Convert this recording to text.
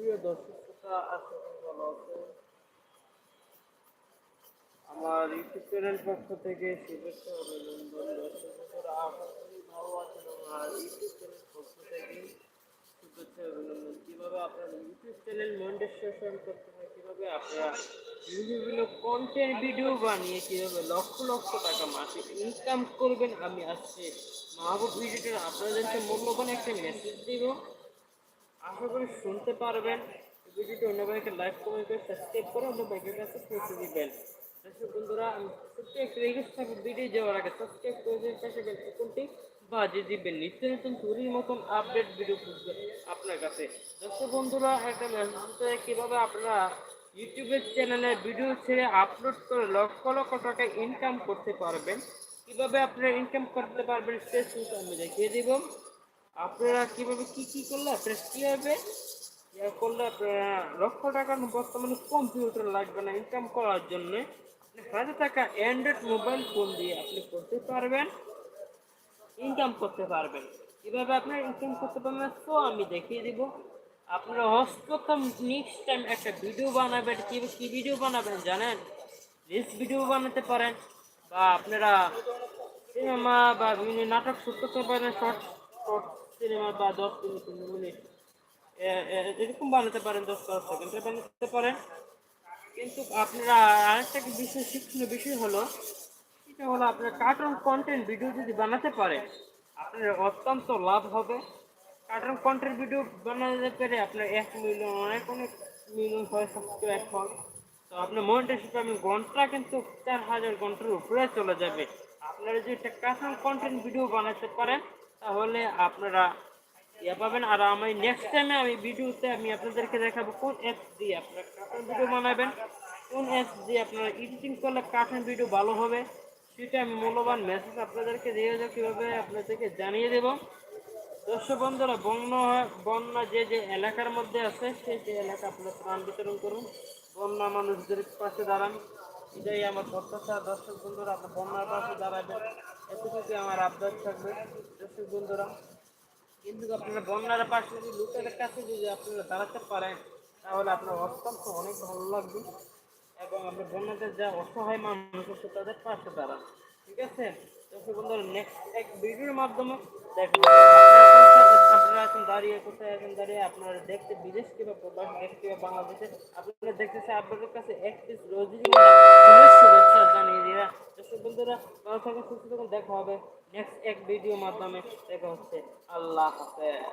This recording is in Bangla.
প্রিয় দর্শক আমার ইউটিউব চ্যানেল পক্ষ থেকে ভালো ইউটিউব চ্যানেল পক্ষ থেকে কীভাবে আপনার ইউটিউব চ্যানেল করতে কীভাবে আপনারা বিভিন্ন কন্টেন্ট ভিডিও বানিয়ে কীভাবে লক্ষ লক্ষ টাকা মাসে ইনকাম করবেন, আমি আজকে মাহবুব ভিডিওটা আপনাদেরকে মূল্যবান একটা মেসেজ দিব। আশা করি শুনতে পারবেন। ভিডিওটি অন্য ভাইকে লাইক কমেন্ট করে সাবস্ক্রাইব করে অন্য ভাইকের কাছে পৌঁছে দিবেন। বন্ধুরা, আমি ছোট্ট একটা রিকোয়েস্ট থাকবে ভিডিও যাওয়ার আগে সাবস্ক্রাইব করে দিয়ে পাশে বেল আইকনটি বাজিয়ে দিবেন। নিত্য নতুন চুরির মতন আপডেট ভিডিও খুঁজবে আপনার কাছে। দর্শক বন্ধুরা, একটা মেসেজ কীভাবে আপনারা ইউটিউবের চ্যানেলে ভিডিও ছেড়ে আপলোড করে লক্ষ লক্ষ টাকা ইনকাম করতে পারবেন? কীভাবে আপনারা ইনকাম করতে পারবেন, সে আমি দেখিয়ে দিব। আপনারা কীভাবে কি কি করলে আপনারা কীভাবে ইয়া করলে আপনারা লক্ষ টাকা বর্তমানে কম্পিউটার লাগবে না ইনকাম করার জন্য। হাজার টাকা অ্যান্ড্রয়েড মোবাইল ফোন দিয়ে আপনি করতে পারবেন ইনকাম করতে পারবেন। কীভাবে আপনারা ইনকাম করতে পারবেন, তো আমি দেখিয়ে দিব। আপনারা হস্তক্ষম নেক্সট টাইম একটা ভিডিও বানাবেন। কি কী ভিডিও বানাবেন জানেন? রিলস ভিডিও বানাতে পারেন, বা আপনারা সিনেমা বা বিভিন্ন নাটক শুট করতে পারেন শর্ট সিনেমা বা দশ মিনিট মিনিট এরকম বানাতে পারেন দশ দশ সেকেন্ডে বানাতে পারেন। কিন্তু আপনারা আরেকটা বিষয় শিক্ষণীয় বিষয় হলো সেটা হলো আপনার কার্টুন কন্টেন্ট ভিডিও যদি বানাতে পারেন আপনার অত্যন্ত লাভ হবে। কার্টুন কন্টেন্ট ভিডিও বানাতে পেরে আপনার এক মিলিয়ন অনেক অনেক মিলিয়ন হয় সাবস্ক্রাইব হয় তো আপনার মনিটাইজেশন আমি ঘণ্টা কিন্তু চার হাজার ঘণ্টার উপরে চলে যাবে। আপনারা যদি একটা কার্টুন কন্টেন্ট ভিডিও বানাতে পারেন তাহলে আপনারা ইয়ে পাবেন আর আমি নেক্সট টাইমে আমি ভিডিওতে আমি আপনাদেরকে দেখাবো কোন অ্যাপস দিয়ে আপনারা ভিডিও বানাবেন, কোন অ্যাপস দিয়ে আপনারা এডিটিং করলে কার্টুন ভিডিও ভালো হবে, সেটা আমি মূল্যবান মেসেজ আপনাদেরকে দিয়ে দেবো, কীভাবে আপনাদেরকে জানিয়ে দেবো। দর্শক বন্ধুরা, বন্যা বন্যা যে যে এলাকার মধ্যে আছে, সেই যে এলাকা আপনারা প্রাণ বিতরণ করুন। বন্যা মানুষদের পাশে দাঁড়ান। এটাই আমার প্রত্যাশা। দর্শক বন্ধুরা, আপনার বন্যার পাশে দাঁড়াবেন। এতটুকু আমার আবদার থাকবে। দর্শক বন্ধুরা, কিন্তু আপনারা বন্যার পাশে যদি লোকের কাছে যদি আপনারা দাঁড়াতে পারেন, তাহলে আপনার অত্যন্ত অনেক ভালো লাগবে। এবং আপনার বন্যাতে যা অসহায় মানুষ আছে, তাদের পাশে দাঁড়ান। ঠিক আছে? দর্শক বন্ধুরা নেক্সট এক ভিডিওর মাধ্যমে দেখবেন আপনারা এখন দাঁড়িয়ে, কোথায় এখন দাঁড়িয়ে, আপনারা দেখতে বিদেশ কিংবা প্রবাস, দেশ কিংবা বাংলাদেশে, আপনারা দেখতেছে আপনাদের কাছে এক পিস রোজি শুভেচ্ছা জানিয়ে দিরা দর্শক বন্ধুরা, ভালো থাকুন, সুস্থ থাকুন, দেখা হবে নেক্সট এক ভিডিও মাধ্যমে। দেখা হচ্ছে। আল্লাহ হাফেজ।